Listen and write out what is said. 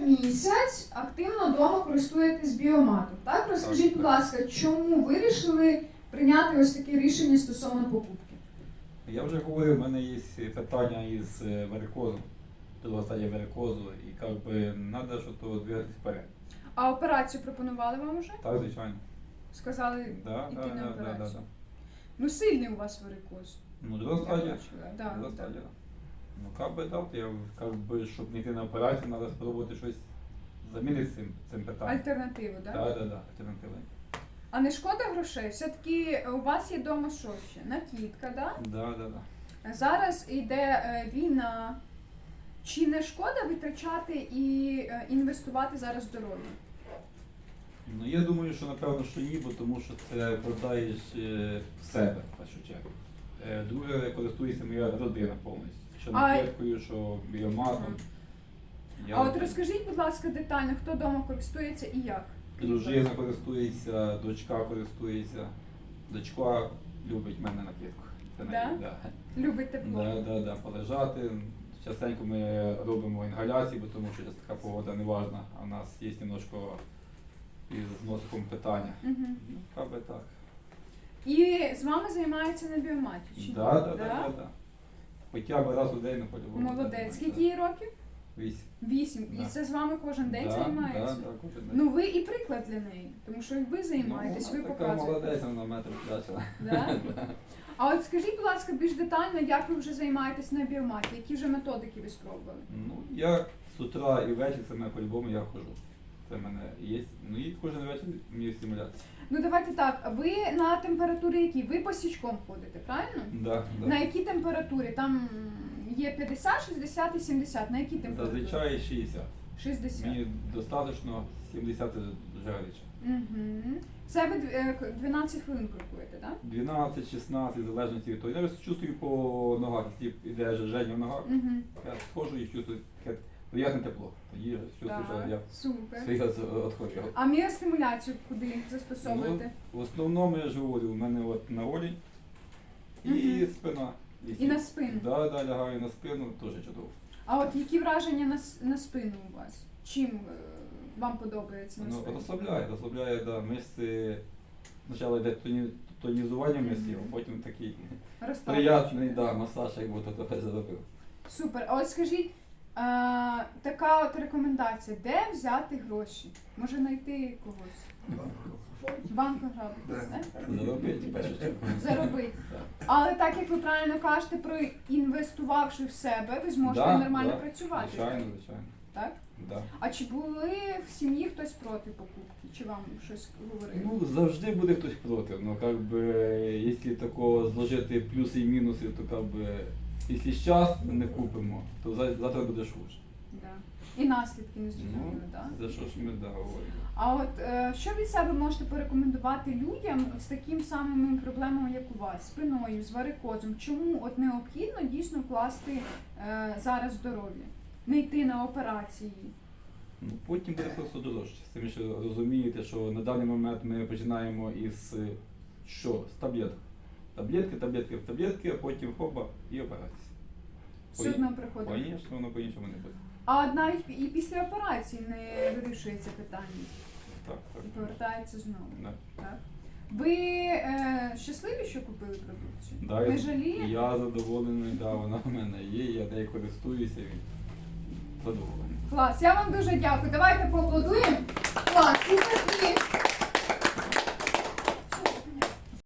місяць активно вдома користуєтесь біоматом. Так, розкажіть, будь ласка, чому вирішили прийняти ось таке рішення стосовно покупки? Я вже говорив, в мене є питання із е, варикозом, друга стадія варикозу, і як би треба, що то двигатись вперед. А операцію пропонували вам уже? Так, звичайно. Сказали Да, йти да, на да, да, операцію. да, да. Ну сильний у вас варикоз. Ну, друга стадія. да, Друга да. стадія. Ну, как би дав, я как би, щоб не йти на операцію, треба спробувати щось замінити з цим, цим питанням. Альтернативу, так? Так, так, так, альтернативи. А не шкода грошей? Все-таки у вас є вдома що ще? Накидка, да? Да, да, да. Зараз йде е, війна. Чи не шкода витрачати і е, інвестувати зараз в здоров'я? Ну я думаю, що напевно, що ні, бо тому що це вкладаєш е, в себе, в першу чергу. Друге, користується моя родина повністю. Що А- накидкою, що біоматом. Я- А от розкажіть, будь ласка, детально, хто вдома користується і як? Дружина користується, дочка користується. Дочка любить мене накидку. Це Да? да. Любить тепло? Да, да, да, полежати. Частенько ми робимо інгаляції, бо тому що зараз така погода не важна, а в нас є немножко із носиком питання. Угу. Ну, би так. І з вами займається на біоматі? Чи ні? Да, да, да, да, да. Хоча б раз у день на по-любому. Молодець. Скільки їй років? Вісім. Вісім. І Да. це з вами кожен день займається? Да, да, кожен день. Ну ви і приклад для неї, тому що ви займаєтесь, ну, ви вона така показуєте. молодець, вона метр втрачила. Да? А от скажіть, будь ласка, більш детально, як ви вже займаєтесь на біоматі, які вже методики ви спробували? Ну, я з утра і ввечері це мене по-любому я хожу. Це в мене є. Ну і кожен вечір мені стимуляція. Ну давайте так, ви на температурі які? Ви посічком ходите, правильно? Да, да. На якій температурі? Там є 50, 60 і 70. На якій температурі? Зазвичай 60. 60. Мені достатньо 70 вже гаряче. Угу. Це ви е, 12 хвилин крокуєте, так? 12, 16, в залежності від того. Я чувствую по ногах, якщо йде жження в ногах, Угу. я схожу і чувствую таке приємне тепло. Тоді чувствую, що я Супер. свій відходжу. А міостимуляцію куди застосовуєте? В основному я ж говорю, у мене от на волі і Мгм. спина. І на спину. Да, да, лягаю на спину, теж чудово. А от які враження на, с- на спину у вас? Чим е, вам подобається на Ну, спину? розслабляє, розслабляє, да, мишці. Спочатку йде тоні- тонізування мишців, а потім такий приятний да, масаж, як будто трохи заробив. Супер. А от скажіть, а, така от рекомендація, де взяти гроші? Може знайти когось? Банку грабити, не? Заробити, чергу. Заробити. Але так як ви правильно кажете, проінвестувавши в себе, ви зможете Да, нормально да, працювати. Звичайно, звичайно. Так? Да. А чи були в сім'ї хтось проти покупки? Чи вам щось говорили? Ну, завжди буде хтось проти. Ну, как би, якщо такого зложити плюси і мінуси, то как би, якщо зараз не купимо, то за- завтра буде хуже. Да. І наслідки не Ну, зрозуміли, так? за що ж ми да, говоримо. А от е, що від себе можете порекомендувати людям з таким самими проблемами, як у вас, спиною, з варикозом? Чому от необхідно дійсно вкласти е, зараз здоров'я, не йти на операції? Ну, потім буде просто дорожче. Тим, що розумієте, що на даний момент ми починаємо із що? З таблеток. Таблетки, таблетки, таблетки, а потім хоба і операція. Все одно приходить. Звісно, воно по-іншому не буде. А навіть і після операції не вирішується питання Так, так. і повертається знову. Да. Так? Ви е, щасливі, що купили продукцію? Да, не я- жалієте? Я задоволений, да, вона в мене є, я нею користуюся і задоволений. Клас, я вам дуже дякую. Давайте поаплодуємо. по